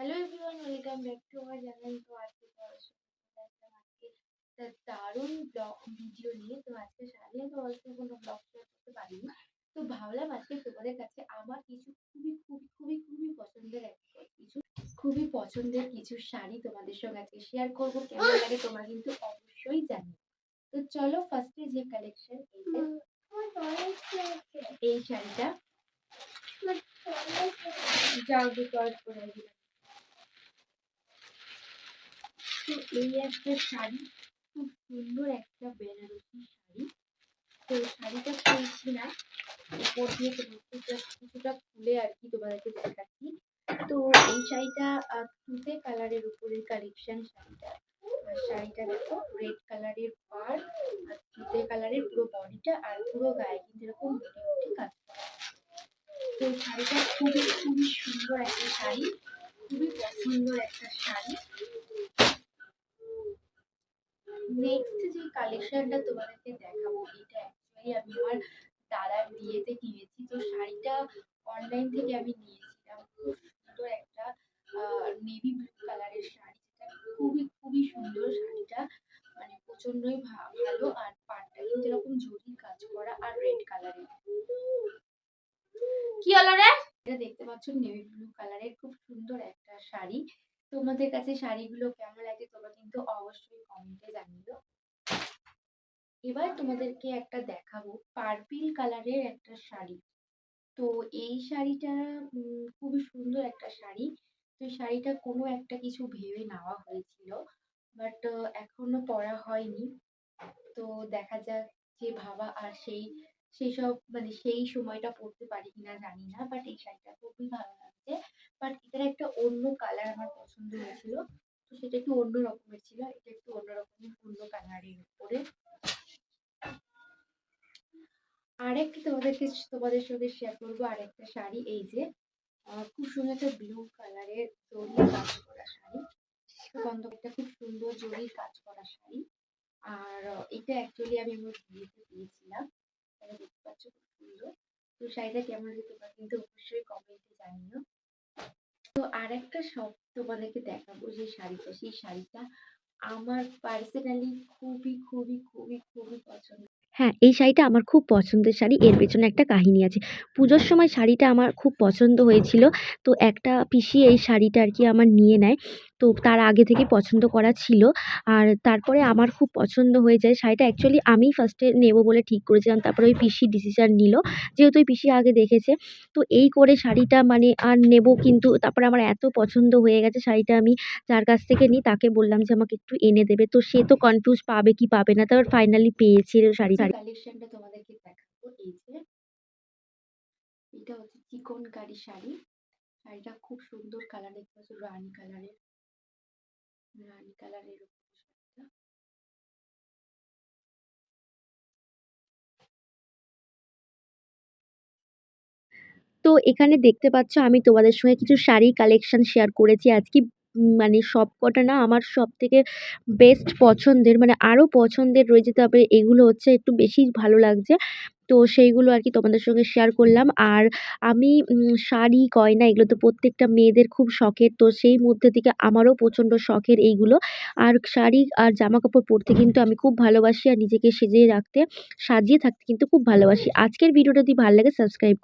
Hello everyone welcome back to our channel তো আজকে আজকে দারুণ ব্লগ ভিডিও নিয়ে। তো আজকে সারাদিন তো অল্প কোনো ব্লগ শেয়ার করতে পারিনি। তো ভাবলাম আজকে তোমাদের কাছে আমার কিছু খুবই খুবই খুবই খুবই পছন্দের কিছু খুবই পছন্দের কিছু শাড়ি তোমাদের সঙ্গে আজকে শেয়ার করব। কেমন লাগে তোমরা কিন্তু অবশ্যই জানো তো চলো ফার্স্টে যে কালেকশন এই শাড়িটা। যাও টয়েস করে দিলাম তো এই একটা শাড়ি, খুব সুন্দর একটা বেনারসি শাড়ি। তো শাড়িটা খুলছি না, উপর দিয়ে just কিছুটা খুলে আর কি তোমাদেরকে দেখাচ্ছি। তো এই শাড়িটা তুতে কালারের উপরের কালেকশন শাড়িটা। আর শাড়িটা দেখো রেড কালারের পার, আর তুতে কালারের পুরো বডিটা আর পুরো গায়ে কিন্তু এরকম মুটি মুটি কাজ তো শাড়িটা খুবই খুবই সুন্দর একটা শাড়ি, খুবই পছন্দের একটা শাড়ি। নেক্সট যে কালেকশনটা তোমাদেরকে দেখাবো, এটা অ্যাকচুয়ালি আমি আমার দাদার বিয়েতে কিনেছি। তো শাড়িটা অনলাইন থেকে আমি নিয়েছিলাম। খুব সুন্দর একটা নেভি ব্লু কালারের শাড়ি, যেটা খুবই খুবই সুন্দর শাড়িটা। মানে প্রচন্ডই ভালো আর পাড়টা কিন্তু এরকম জরির কাজ করা আর রেড কালারের কি হলো রে? এটা দেখতে পাচ্ছ নেভি ব্লু কালারের খুব সুন্দর একটা শাড়ি। তোমাদের কাছে শাড়িগুলো কেমন লাগে তোমরা কিন্তু অবশ্যই কমেন্টে জানিও। এবার তোমাদেরকে একটা দেখাবো পার্পল কালারের একটা শাড়ি। তো এই শাড়িটা খুবই সুন্দর একটা শাড়ি। তো শাড়িটা কোনো একটা কিছু ভেবে নেওয়া হয়েছিল বাট এখনও পরা হয়নি। তো দেখা যাক যে ভাবা আর সেই সেই সব মানে সেই সময়টা পড়তে পারি কিনা জানি না বাট এই শাড়িটা খুবই ভালো লাগছে। বাট এটার একটা অন্য কালার আমার পছন্দ হয়েছিল তো সেটা একটু অন্য রকমের ছিল। এটা একটু অন্য রকমের অন্য কালারের উপরে। আরেকটা তোমাদেরকে, তোমাদের সঙ্গে শেয়ার করব আরেকটা শাড়ি। এই যে খুব সুন্দর একটা ব্লু কালারের জরির কাজ করা শাড়ি। বন্ধ একটা খুব সুন্দর জরির কাজ করা শাড়ি। আর এটা অ্যাকচুয়ালি আমি আমার বিয়েতে পেয়েছিলাম দেখতে পাচ্ছ খুব সুন্দর। তো শাড়িটা কেমন লাগে তোমরা কিন্তু অবশ্যই তো আর একটা শখ তোমাদেরকে দেখাবো যে শাড়িটা, সেই শাড়িটা আমার পার্সোনালি খুবই খুবই খুবই খুবই পছন্দ। হ্যাঁ এই শাড়িটা আমার খুব পছন্দের শাড়ি। এর পেছনে একটা কাহিনী আছে। পুজোর সময় শাড়িটা আমার খুব পছন্দ হয়েছিল। তো একটা পিসি এই শাড়িটা আর কি আমার নিয়ে নেয়। তো তার আগে থেকে পছন্দ করা ছিল। আর তারপরে আমার খুব পছন্দ হয়ে যায় শাড়িটা। অ্যাকচুয়ালি আমি ফার্স্টে নেব বলে ঠিক করেছিলাম। তারপরে ওই পিসি ডিসিশান নিল। যেহেতু ওই পিসি আগে দেখেছে। তো এই করে শাড়িটা মানে আর নেব কিন্তু তারপরে আমার এত পছন্দ হয়ে গেছে শাড়িটা আমি যার কাছ থেকে নিই তাকে বললাম যে আমাকে একটু এনে দেবে। তো সে তো কনফিউজ পাবে কি পাবে না। তারপর ফাইনালি পেয়েছে শাড়ি কালেকশনটা তোমাদেরকে দেখাবো। এই যে এটা হচ্ছে চিকনকারি শাড়ি। শাড়িটা খুব সুন্দর কালার দেখতে পাচ্ছ রানি কালারের তো এখানে দেখতে পাচ্ছ আমি তোমাদের সঙ্গে কিছু শাড়ি কালেকশন শেয়ার করেছি। আজকে মানে সবকটা না আমার সবথেকে বেস্ট পছন্দের মানে আরও পছন্দের রয়েছে তবে এগুলো হচ্ছে একটু বেশি ভালো লাগছে। তো সেইগুলো আর কি তোমাদের সঙ্গে শেয়ার করলাম। আর আমি শাড়ি, গয়না এগুলো তো প্রত্যেকটা মেয়েদের খুব শখের, তো সেই মধ্যে থেকে আমারও প্রচণ্ড শখের এইগুলো। আর শাড়ি আর জামা কাপড় পরতে কিন্তু আমি খুব ভালোবাসি আর নিজেকে সেজে রাখতে, সাজিয়ে থাকতে কিন্তু খুব ভালোবাসি। আজকের ভিডিওটা যদি ভালো লাগে সাবস্ক্রাইব